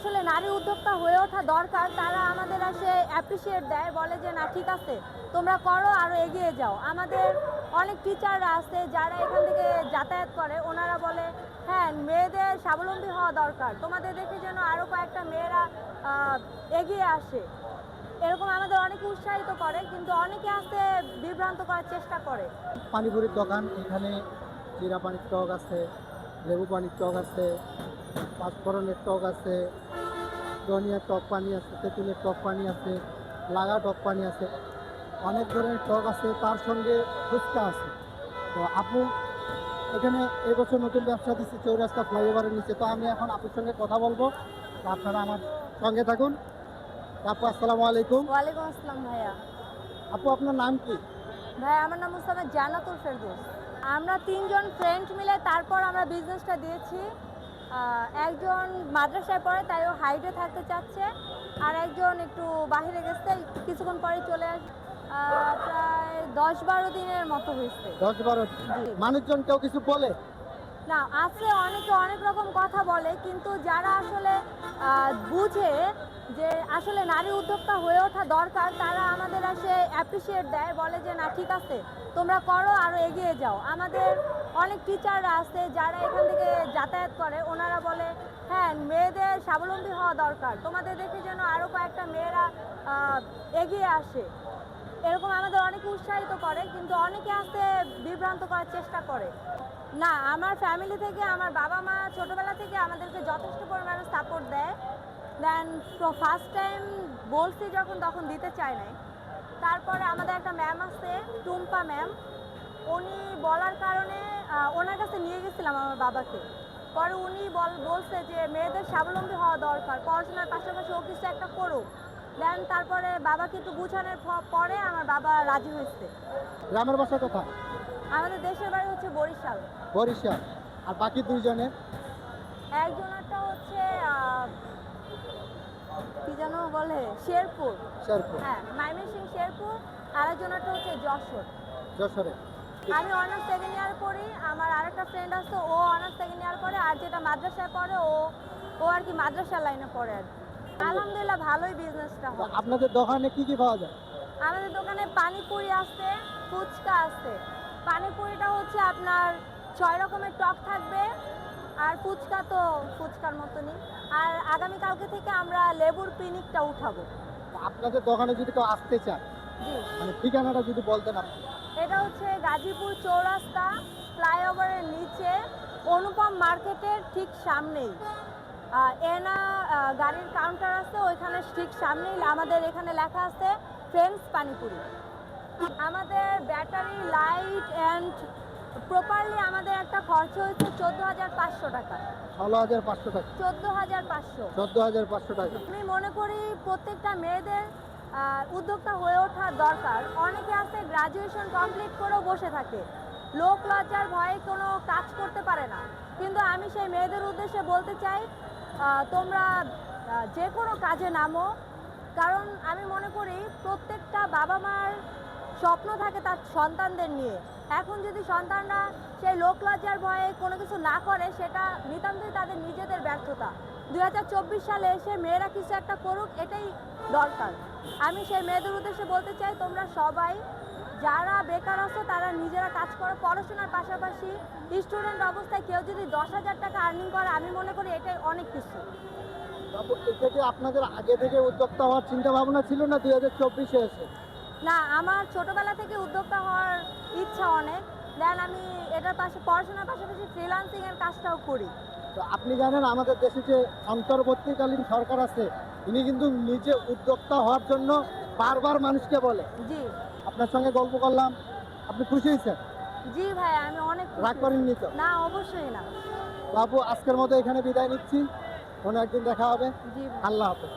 আসলে নারী উদ্যোক্তা হয়ে ওঠা দরকার, তারা আমাদের আসে অ্যাপ্রিসিয়েট দেয়, বলে যে, না, ঠিক আছে, তোমরা করো আরও এগিয়ে যাও। আমাদের অনেক টিচাররা আছে যারা এখান থেকে যাতায়াত করে, ওনারা বলে হ্যাঁ মেয়েদের স্বাবলম্বী হওয়া দরকার। তোমাদের দেখে যেন আরও কয়েকটা মেয়েরা এগিয়ে আসে। এরকম আমাদের অনেকে উৎসাহিত করে, কিন্তু অনেকে আসতে বিভ্রান্ত করার চেষ্টা করে। পানিপুরির দোকান, এখানে জিরা পানির টক আছে, লেবু পানির টক আছে, পাঁচফোড়নের টক আছে ধনিয়ার টক পানি আছে তেঁতুলের টক পানি আছে লাগা টক পানি আছে অনেক ধরনের টক আছে তার সঙ্গে ফুচকা আছে। তো আপু এখানে এবছর নতুন ব্যবসা দিচ্ছি চৌরাস্তা ফ্লাইওভারের নিচে। তো আমি এখন আপুর সঙ্গে কথা বলব। আপনারা আমার সঙ্গে থাকুন। আপু আসসালামু আলাইকুম। ওয়ালাইকুম আসসালাম ভাইয়া। আপু আপনার নাম কি? ভাই আমার নাম মুস্তাফা জান্নাতুল ফেরদৌস। আমরা তিনজন ফ্রেন্ড মিলে তারপর আমরা বিজনেসটা দিয়েছি। একজন মাদ্রাসায় পড়ে তাই ও হাইটে থাকতে চাচ্ছে। আর একজন একটু বাইরে গেছে কিছুক্ষণ পরে চলে আস প্রায় দশ বারো দিনের মতো হয়েছে। দশ বারো মানুষজন কেউ কিছু বলে? না আছে অনেকে অনেক রকম কথা বলে কিন্তু যারা আসলে বুঝে যে আসলে নারী উদ্যোক্তা হয়ে ওঠা দরকার তারা আমাদের আসে অ্যাপ্রিসিয়েট দেয় বলে যে না ঠিক আছে তোমরা করো আরও এগিয়ে যাও। আমাদের অনেক টিচাররা আছে যারা এখান থেকে যাতায়াত করে। ওনারা বলে হ্যাঁ মেয়েদের স্বাবলম্বী হওয়া দরকার। তোমাদের দেখে যেন আরও কয়েকটা মেয়েরা এগিয়ে আসে। এরকম আমাদের অনেকে উৎসাহিত করে, কিন্তু অনেকে আসতে বিভ্রান্ত করার চেষ্টা করে। না, আমার ফ্যামিলি থেকে, আমার বাবা মা ছোটোবেলা থেকে আমাদেরকে যথেষ্ট পরিমাণে সাপোর্ট দেয়। দেন ফার্স্ট টাইম বলছি যখন, তখন দিতে চায় নাই। তারপরে আমাদের একটা ম্যাম আছে, টুম্পা ম্যাম উনি বলার কারণে ওনার কাছে নিয়ে গেছিলাম আমার বাবাকে। পরে উনি বল বলছে যে মেয়েদের স্বাবলম্বী হওয়া দরকার পড়াশোনার পাশাপাশি ও কিছু একটা করুক। দেন তারপরে বাবাকে একটু বুঝানোর পরে আমার বাবা রাজি হয়েছে। গ্রামের বাসা কোথায়? আমাদের দেশের বাড়ি হচ্ছে বরিশাল। বরিশাল। আর বাকি দুইজনে? একজনেরটা হচ্ছে কি যেন বলে শেরপুর। শেরপুর। হ্যাঁ মাইমেসিং শেরপুর। আর আরেকজনেরটা হচ্ছে যশোর। যশোরে। আমি অনার্স সেকেন্ড ইয়ার পড়ি আমার আরেকটা ফ্রেন্ড আছে ও অনার্স সেকেন্ড ইয়ার পড়ে আর যেটা মাদ্রাসায় পড়ে ও ও আর কি মাদ্রাসার লাইনে পড়ে আর। আলহামদুলিল্লাহ ভালোই বিজনেসটা হয়। আপনাদের দোকানে কি কি পাওয়া যায়? আমাদের দোকানে পানিপুরি আছে ফুচকা আছে। পানিপুরিটা হচ্ছে আপনার ছয় রকমের টক থাকবে আর ফুচকা তো ফুচকার মতনই। আর আগামীকালকে থেকে আমরা লেবুর পিনিকটা উঠাবো। আপনাদের দোকানে যদি কেউ আসতে চায় মানে ঠিকানাটা যদি বলতেন আপনি। এটা হচ্ছে গাজীপুর চৌরাস্তা ফ্লাইওভারের নিচে অনুপম মার্কেটের ঠিক সামনেই। এনা গাড়ির কাউন্টার আছে ওইখানে ঠিক সামনেই আমাদের এখানে লেখা আছে ফ্রেন্ডস পানিপুরি। আমাদের ব্যাটারি লাইট অ্যান্ড প্রপারলি আমাদের একটা খরচ হয়েছে চোদ্দ হাজার পাঁচশো টাকা। ষোলো হাজার পাঁচশো টাকা। চোদ্দ হাজার পাঁচশো। চোদ্দ হাজার পাঁচশো টাকা। আমি মনে করি প্রত্যেকটা মেয়েদের উদ্যোক্তা হয়ে ওঠার দরকার। অনেকে আছে গ্রাজুয়েশন কমপ্লিট করেও বসে থাকে। লোক লজ্জার ভয়ে কোনো কাজ করতে পারে না। কিন্তু আমি সেই মেয়েদের উদ্দেশ্যে বলতে চাই তোমরা যে কোনো কাজে নামো। কারণ আমি মনে করি প্রত্যেকটা বাবা মার স্বপ্ন থাকে তার সন্তানদের নিয়ে। এখন যদি সন্তানরা সেই লোক লজ্জার ভয়ে কোনো কিছু না করে সেটা নিতান্তই তাদের নিজেদের ব্যর্থতা। দু হাজার চব্বিশ সালে এসে মেয়েরা কিছু একটা করুক এটাই দরকার। আমি সেই মেয়েদের উদ্দেশ্যে বলতে চাই তোমরা সবাই যারা বেকার আছো তারা নিজেরা কাজ করো। পড়াশোনার পাশাপাশি স্টুডেন্ট অবস্থায় কেউ যদি দশ হাজার টাকা আর্নিং করে আমি মনে করি এটাই অনেক কিছু। তারপর এটা কি আপনাদের আগে থেকে উদ্যোক্তা হওয়ার চিন্তা ভাবনা ছিল না দুই হাজার চব্বিশে এসে? না আমার ছোটবেলা থেকে উদ্যোক্তা হওয়ার আমি পাশে পড়াশোনার পাশাপাশি ফ্রিলান্সিং এর কাজটাও করি। তো আপনি জানেন আমাদের দেশে যে অন্তর্বর্তীকালীন সরকার আছে তিনি কিন্তু নিজে উদ্যোক্তা হওয়ার জন্য বারবার মানুষকে বলে। জি। আপনার সঙ্গে গল্প করলাম। আপনি খুশি হয়েছেন? জি ভাই আমি অনেক। রাগ করেননি তো? না অবশ্যই না। বাবু আজকের মতো এখানে বিদায় নিচ্ছি। কোনো একদিন দেখা হবে। জি আল্লাহ হাফেজ।